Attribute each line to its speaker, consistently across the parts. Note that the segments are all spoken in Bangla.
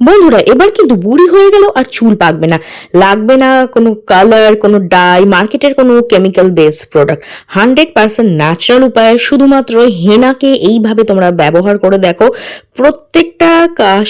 Speaker 1: বন্ধুরা, এবার কিন্তু বুড়ি হয়ে গেল আর চুল পাকবে না। লাগবে না কোনো কালার কোনো ডাই মার্কেটের কোনো chemical base product hundred percent natural উপায়ে, শুধুমাত্র হেনাকে এইভাবে তোমরা ব্যবহার করে দেখো। প্রত্যেকটা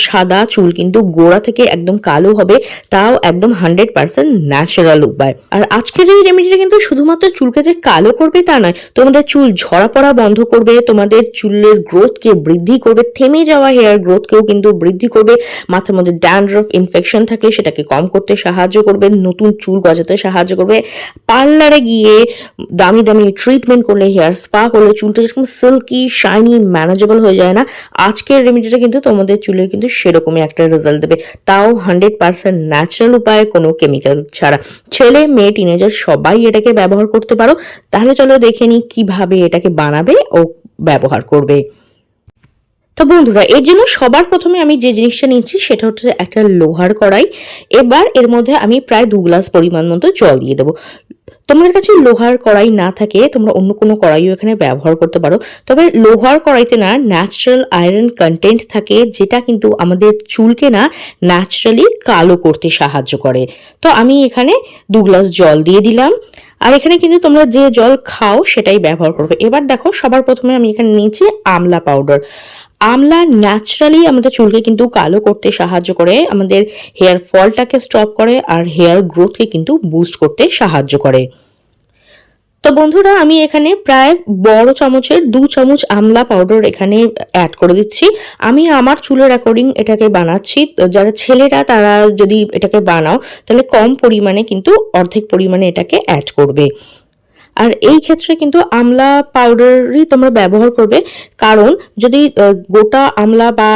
Speaker 1: সাদা চুল কিন্তু গোড়া থেকে একদম কালো হবে, তাও একদম হান্ড্রেড পার্সেন্ট ন্যাচারাল উপায়। আর আজকের এই রেমেডিটা কিন্তু শুধুমাত্র চুলকে যে কালো করবে তা নয়, তোমাদের চুল ঝরা পড়া বন্ধ করবে, তোমাদের চুলের গ্রোথকে বৃদ্ধি করবে, থেমে যাওয়া হেয়ার গ্রোথকেও কিন্তু বৃদ্ধি করবে। মাথার মধ্যে ড্যান্ড্রফ ইনফেকশন থাকলে সেটাকে কম করতে সাহায্য করবে, নতুন চুল গজাতে সাহায্য করবে। পার্লারে গিয়ে দামি দামি ট্রিটমেন্ট করলে হেয়ার স্পা করলে চুলটা যেরকম সিল্কি শাইনি ম্যানেজেবল হয়ে যায় না, আজকের রেমেডিটা কিন্তু তোমাদের চুলে কিন্তু সেরকমই একটা রেজাল্ট দেবে। তাও হান্ড্রেড পার্সেন্ট ন্যাচারাল উপায়ে কোনো কেমিক্যাল ছাড়া। ছেলে, মেয়ে টিনেজার সবাই এটাকে ব্যবহার করতে পারো। তাহলে চলো দেখে নিই কীভাবে এটাকে বানাবে ও ব্যবহার করবে। তো বন্ধুরা, এর জন্য সবার প্রথমে আমি যে জিনিসটা নিচ্ছি সেটা হচ্ছে একটা লোহার কড়াই। এবার এর মধ্যে আমি প্রায় দু গ্লাস পরিমাণ মতো জল দিয়ে দেবো। তোমাদের কাছে লোহার কড়াই না থাকে, তোমরা অন্য কোনো কড়াইও এখানে ব্যবহার করতে পারো। তবে লোহার কড়াইতে না ন্যাচারাল আয়রন কন্টেন্ট থাকে, যেটা কিন্তু আমাদের চুলকে না ন্যাচারালি কালো করতে সাহায্য করে। তো আমি এখানে দু গ্লাস জল দিয়ে দিলাম। আর এখানে কিন্তু তোমরা যে জল খাও সেটাই ব্যবহার করবে। এবার দেখো, সবার প্রথমে আমি এখানে নিয়েছি আমলা পাউডার আমলা ন্যাচারালি আমাদের চুলকে কিন্তু কালো করতে সাহায্য করে, আমাদের হেয়ার ফলটাকে স্টপ করে আর হেয়ার গ্রোথকে কিন্তু বুস্ট করতে সাহায্য করে। তো বন্ধুরা, আমি এখানে প্রায় বড় চামচের দু চামচ আমলা পাউডার এখানে অ্যাড করে দিচ্ছি। আমি আমার চুলের অ্যাকর্ডিং এটাকে বানাচ্ছি। যারা ছেলেরা, তারা যদি এটাকে বানাও, তাহলে কম পরিমাণে কিন্তু অর্ধেক পরিমাণে এটাকে অ্যাড করবে। আর এই ক্ষেত্রে কিন্তু আমলা পাউডারই তোমরা ব্যবহার করবে। কারণ যদি গোটা আমলা বা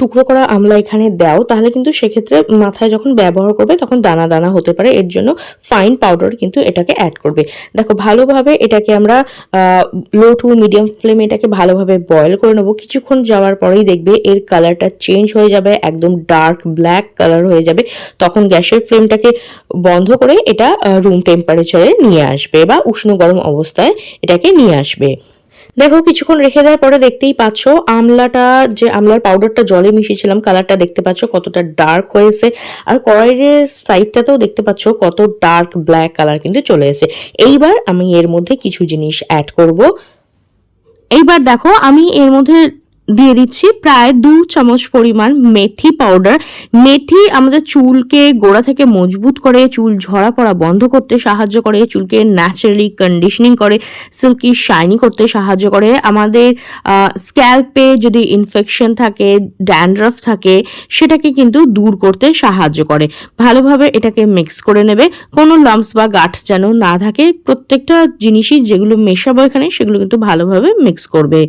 Speaker 1: টুকরো করা আমলা এখানে দাও, তাহলে কিন্তু সেক্ষেত্রে মাথায় যখন ব্যবহার করবে, তখন দানা দানা হতে পারে। এর জন্য ফাইন পাউডার কিন্তু এটাকে অ্যাড করবে। দেখো, ভালোভাবে এটাকে আমরা লো টু মিডিয়াম ফ্লেমে এটাকে ভালোভাবে বয়েল করে নেব। কিছুক্ষণ যাওয়ার পরেই দেখবে এর কালারটা চেঞ্জ হয়ে যাবে, একদম ডার্ক ব্ল্যাক কালার হয়ে যাবে। তখন গ্যাসের ফ্লেমটাকে বন্ধ করে এটা রুম টেম্পারেচারে নিয়ে আসবে বা উষ্ণ গরম অবস্থায় এটাকে নিয়ে আসবে। দেখো, কিছুক্ষণ রেখে দেওয়ার পরে দেখতেই পাচ্ছ, আমলাটা যে আমলার পাউডারটা জলে মিশিয়েছিলাম কালারটা দেখতে পাচ্ছ কতটা ডার্ক হয়েছে। আর কড়াইয়ের সাইডটাতেও দেখতে পাচ্ছ কত ডার্ক ব্ল্যাক কালার কিন্তু চলে এসেছে। এইবার আমি এর মধ্যে কিছু জিনিস অ্যাড করব। এইবার দেখো, আমি এর মধ্যে দিয়ে দিচ্ছি প্রায় দু চামচ পরিমাণ মেথি পাউডার মেথি আমাদের চুলকে গোড়া থেকে মজবুত করে, চুল ঝরা পড়া বন্ধ করতে সাহায্য করে, চুলকে ন্যাচারালি কন্ডিশনিং করে সিল্কি শাইনি করতে সাহায্য করে। আমাদের স্ক্যাল্পে যদি ইনফেকশন থাকে ড্যান্ড্রাফ থাকে, সেটাকে কিন্তু দূর করতে সাহায্য করে। ভালোভাবে এটাকে মিক্স করে নেবে। কোনো লাম্পস বা গাঁঠ যেন না থাকে, প্রত্যেকটা জিনিসই যেগুলো মেশাবো এখানে, সেগুলো কিন্তু ভালোভাবে মিক্স করবে।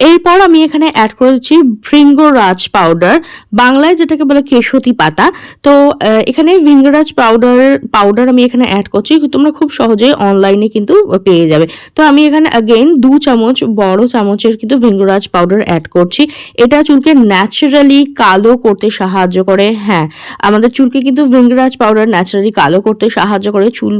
Speaker 1: এরপর আমি এখানে অ্যাড করেছি ভৃঙ্গরাজ পাউডার বাংলায় যেটাকে বলে কেশতি পাতা। তো এখানে ভৃঙ্গরাজ পাউডার পাউডার আমি এখানে অ্যাড করছি, তোমরা খুব সহজেই অনলাইনে কিন্তু পেয়ে যাবে। তো আমি এখানে অ্যাগেন দু চামচ, বড় চামচের কিন্তু ভৃঙ্গরাজ পাউডার অ্যাড করছি। এটা চুলকে ন্যাচারালি কালো করতে সাহায্য করে হ্যাঁ। আমাদের চুলকে কিন্তু ভৃঙ্গরাজ পাউডার ন্যাচারালি কালো করতে সাহায্য করে, চুল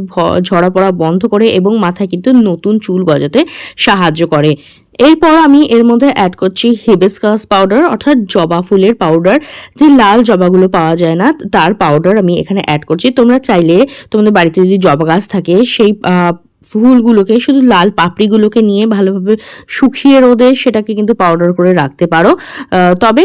Speaker 1: ঝরা পড়া বন্ধ করে এবং মাথায় কিন্তু নতুন চুল গজাতে সাহায্য করে। এরপর আমি এর মধ্যে অ্যাড করছি হিবিসকাস পাউডার অর্থাৎ জবা ফুলের পাউডার যে লাল জবাগুলো পাওয়া যায় না, তার পাউডার আমি এখানে অ্যাড করছি। তোমরা চাইলে তোমাদের বাড়িতে যদি জবা গাছ থাকে, সেই ফুলগুলোকে, শুধু লাল পাপড়িগুলোকে নিয়ে ভালোভাবে শুকিয়ে রোদে সেটাকে কিন্তু পাউডার করে রাখতে পারো। তবে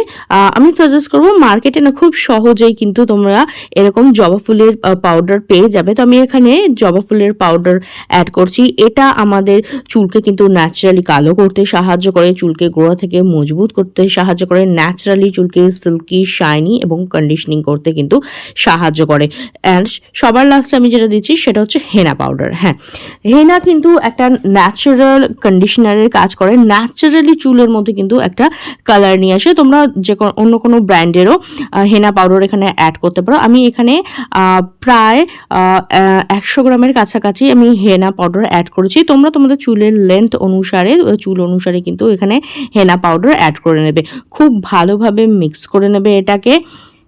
Speaker 1: আমি সাজেস্ট করব মার্কেটে না খুব সহজেই কিন্তু তোমরা এরকম জবা ফুলের পাউডার পেয়ে যাবে। তো আমি এখানে জবা ফুলের পাউডার অ্যাড করছি। এটা আমাদের চুলকে কিন্তু ন্যাচারালি কালো করতে সাহায্য করে, চুলকে গোড়া থেকে মজবুত করতে সাহায্য করে ন্যাচারালি চুলকে সিল্কি শাইনি এবং কন্ডিশনিং করতে কিন্তু সাহায্য করে। অ্যান্ড সবার লাস্টে আমি যেটা দিচ্ছি সেটা হচ্ছে হেনা পাউডার হ্যাঁ হেনা কিন্তু একটা ন্যাচারাল কন্ডিশনারের কাজ করে। ন্যাচারালি চুলের মধ্যে কিন্তু একটা কালার নিয়ে আসে। তোমরা যে কোনো, অন্য কোনো ব্র্যান্ডেরও হেনা পাউডার এখানে অ্যাড করতে পারো। আমি এখানে প্রায় একশো গ্রামের কাছাকাছি আমি হেনা পাউডার অ্যাড করেছি। তোমরা তোমাদের চুলের লেন্থ অনুসারে চুল অনুসারে কিন্তু এখানে হেনা পাউডার অ্যাড করে নেবে। খুব ভালোভাবে মিক্স করে নেবে এটাকে।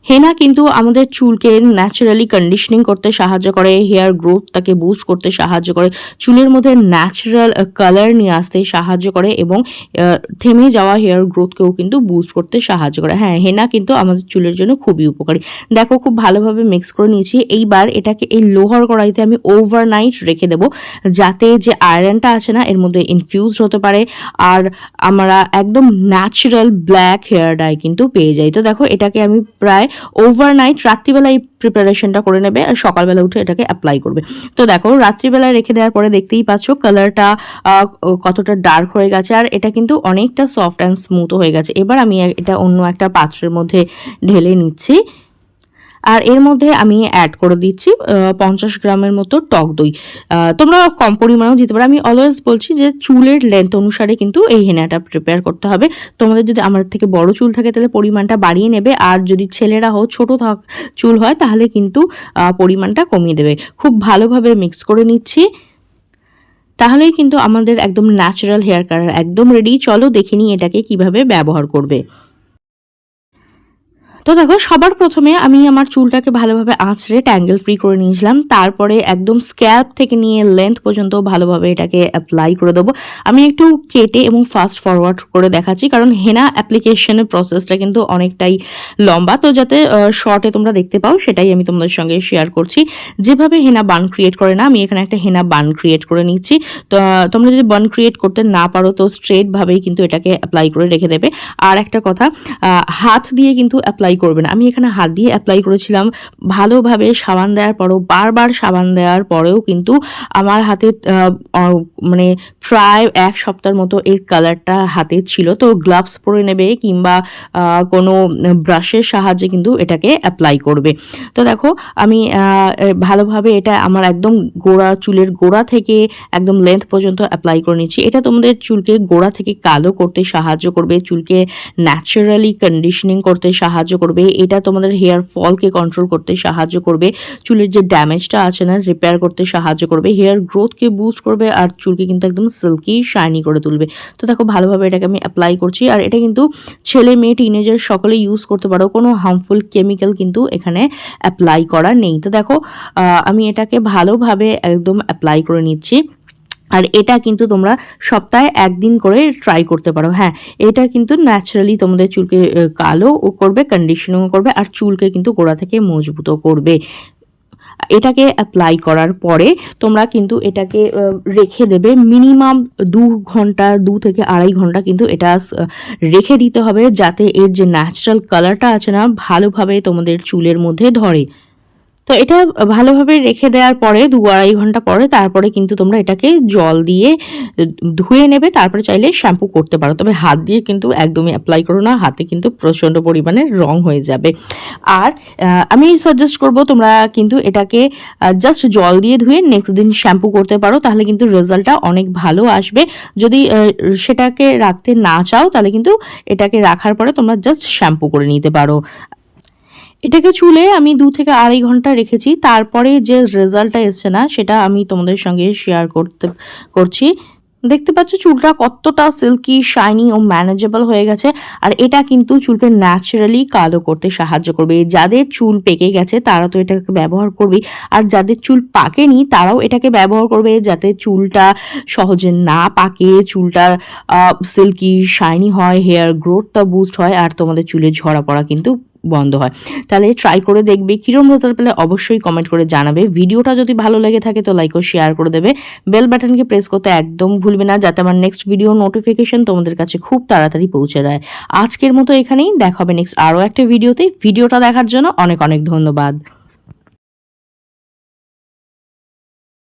Speaker 1: হেনা কিন্তু আমাদের চুলকে ন্যাচারালি কন্ডিশনিং করতে সাহায্য করে হেয়ার গ্রোথটাকে বুস্ট করতে সাহায্য করে, চুলের মধ্যে ন্যাচারাল কালার নিয়ে আসতে সাহায্য করে এবং থেমে যাওয়া হেয়ার গ্রোথকেও কিন্তু বুস্ট করতে সাহায্য করে। হ্যাঁ হেনা কিন্তু আমাদের চুলের জন্য খুবই উপকারী। দেখো, খুব ভালোভাবে মিক্স করে নিয়েছি। এইবার এটাকে এই লোহার কড়াইতে আমি ওভারনাইট রেখে দেবো, যাতে যে আয়রনটা আছে না, এর মধ্যে ইনফিউজড হতে পারে, আর আমরা একদম ন্যাচারাল ব্ল্যাক হেয়ার ডাই কিন্তু পেয়ে যাই। তো দেখো, এটাকে আমি প্রায় ওভারনাইট রাত্রিবেলা এই প্রিপারেশনটা করে নেবে আর সকালবেলা উঠে এটাকে অ্যাপ্লাই করবে। তো দেখো, রাত্রিবেলায় রেখে দেওয়ার পরে দেখতেই পাচ্ছ কালারটা কতটা ডার্ক হয়ে গেছে আর এটা কিন্তু অনেকটা সফট অ্যান্ড স্মুথ হয়ে গেছে। এবার আমি এটা অন্য একটা পাত্রের মধ্যে ঢেলে নিচ্ছি। আর এর মধ্যে আমি অ্যাড করে দিচ্ছি পঞ্চাশ গ্রামের মতো টক দই। তোমরা কম পরিমাণেও দিতে পারো। আমি অলওয়েজ বলছি যে চুলের লেন্থ অনুসারে কিন্তু এই হেনাটা প্রিপেয়ার করতে হবে। তোমাদের যদি আমার থেকে বড় চুল থাকে, তাহলে পরিমাণটা বাড়িয়ে নেবে। আর যদি ছেলেরা হোক, ছোট থাক চুল হয়, তাহলে কিন্তু পরিমাণটা কমিয়ে দেবে। খুব ভালোভাবে মিক্স করে নিচ্ছি। তাহলেই কিন্তু আমাদের একদম ন্যাচারাল হেয়ার কালার একদম রেডি চলো দেখে নিই এটাকে কীভাবে ব্যবহার করবে। তো দেখো, সবার প্রথমে আমি আমার চুলটাকে ভালোভাবে আঁচড়ে ট্যাঙ্গেল ফ্রি করে নিয়েছিলাম। তারপরে একদম স্ক্যাল্প থেকে নিয়ে লেন্থ পর্যন্ত ভালোভাবে এটাকে অ্যাপ্লাই করে দেবো। আমি একটু কেটে এবং ফাস্ট ফরওয়ার্ড করে দেখাচ্ছি, কারণ হেনা অ্যাপ্লিকেশনের প্রসেসটা কিন্তু অনেকটাই লম্বা। তো যাতে শর্টে তোমরা দেখতে পাও, সেটাই আমি তোমাদের সঙ্গে শেয়ার করছি। যেভাবে হেনা বান ক্রিয়েট করে না, আমি এখানে একটা হেনা বান ক্রিয়েট করে নিচ্ছি। তো তোমরা যদি বান ক্রিয়েট করতে না পারো, তো স্ট্রেটভাবেই কিন্তু এটাকে অ্যাপ্লাই করে রেখে দেবে। আর একটা কথা হাত দিয়ে কিন্তু অ্যাপ্লাই করবে না আমি এখানে হাত দিয়ে অ্যাপ্লাই করেছিলাম। ভালোভাবে সাবান দেওয়ার পরও, বারবার সাবান দেওয়ার পরেও কিন্তু আমার হাতে মানে প্রায় এক সপ্তাহের মতো এর কালারটা হাতে ছিল। তো গ্লাভস পরে নেবে কিংবা কোনো ব্রাশের সাহায্যে কিন্তু এটাকে অ্যাপ্লাই করবে। তো দেখো, আমি ভালোভাবে এটা আমার একদম গোড়া, চুলের গোড়া থেকে একদম লেন্থ পর্যন্ত অ্যাপ্লাই করে নিচ্ছি। এটা তোমাদের চুলকে গোড়া থেকে কালো করতে সাহায্য করবে, চুলকে ন্যাচারালি কন্ডিশনিং করতে সাহায্য করবে, এটা তোমাদের হেয়ার ফলকে কন্ট্রোল করতে সাহায্য করবে, চুলের যে ড্যামেজটা আছে না রিপেয়ার করতে সাহায্য করবে, হেয়ার গ্রোথকে বুস্ট করবে আর চুলকে কিন্তু একদম সিল্কি শাইনি করে তুলবে। তো দেখো, ভালোভাবে এটাকে আমি অ্যাপ্লাই করছি আর এটা কিন্তু ছেলে, মেয়ে টিনেজার সকলে ইউজ করতে পারো, কোনো হার্মফুল কেমিক্যাল কিন্তু এখানে অ্যাপ্লাই করা নেই। তো দেখো আমি এটাকে ভালোভাবে একদম অ্যাপ্লাই করে নিচ্ছি। আর এটা কিন্তু তোমরা সপ্তাহে একদিন করে ট্রাই করতে পারো। হ্যাঁ এটা কিন্তু ন্যাচারালি তোমাদের চুলকে কালো ও করবে কন্ডিশনিং করবে, আর চুলকে কিন্তু গোড়া থেকে মজবুতও করবে। এটাকে অ্যাপ্লাই করার পরে তোমরা কিন্তু এটাকে রেখে দেবে মিনিমাম দু ঘণ্টা, দু থেকে আড়াই ঘণ্টা কিন্তু এটা রেখে দিতে হবে যাতে এর যে ন্যাচারাল কালারটা আছে না, ভালোভাবে তোমাদের চুলের মধ্যে ধরে। তো এটা ভালোভাবে রেখে দেওয়ার পরে দু আড়াই ঘণ্টা পরে তারপরে কিন্তু তোমরা এটাকে জল দিয়ে ধুয়ে নেবে, তারপরে চাইলে শ্যাম্পু করতে পারো। তবে হাত দিয়ে কিন্তু একদমই অ্যাপ্লাই করো না, হাতে কিন্তু প্রচণ্ড পরিমাণে রং হয়ে যাবে। আর আমি সাজেস্ট করব তোমরা কিন্তু এটাকে জাস্ট জল দিয়ে ধুয়ে নেক্সট দিন শ্যাম্পু করতে পারো, তাহলে কিন্তু রেজাল্টটা অনেক ভালো আসবে। যদি সেটাকে রাখতে না চাও, তাহলে কিন্তু এটাকে রাখার পরে তোমরা জাস্ট শ্যাম্পু করে নিতে পারো। এটাকে চুলে আমি দু থেকে আড়াই ঘণ্টা রেখেছি, তারপরে যে রেজাল্টটা এসছে না, সেটা আমি তোমাদের সঙ্গে শেয়ার করতে, করছি। দেখতে পাচ্ছ চুলটা কতটা সিল্কি শাইনি ও ম্যানেজেবল হয়ে গেছে, আর এটা কিন্তু চুলকে ন্যাচারালি কালো করতে সাহায্য করবে। যাদের চুল পেকে গেছে, তারা তো এটাকে ব্যবহার করবে আর যাদের চুল পাকেনি, তারাও এটাকে ব্যবহার করবে, যাতে চুলটা সহজে না পাকে, চুলটা সিল্কি শাইনি হয় হেয়ার গ্রোথটা বুস্ট হয়, আর তোমাদের চুলে ঝরা পড়া কিন্তু বন্ধ হয়। তাহলে ট্রাই করে দেখবে। কিরম রেজাল্ট পেলে অবশ্যই কমেন্ট করে জানাবে। ভিডিওটা যদি ভালো লেগে থাকে তো লাইক ও শেয়ার করে দেবে। বেল বাটনকে প্রেস করতে একদম ভুলবে না যাতে আমার নেক্সট ভিডিও নোটিফিকেশন তোমাদের কাছে খুব তাড়াতাড়ি পৌঁছে দেয় আজকের মতো এখানেই। দেখা হবে নেক্সট আরও একটা ভিডিওতে ভিডিওটা দেখার জন্য অনেক অনেক ধন্যবাদ।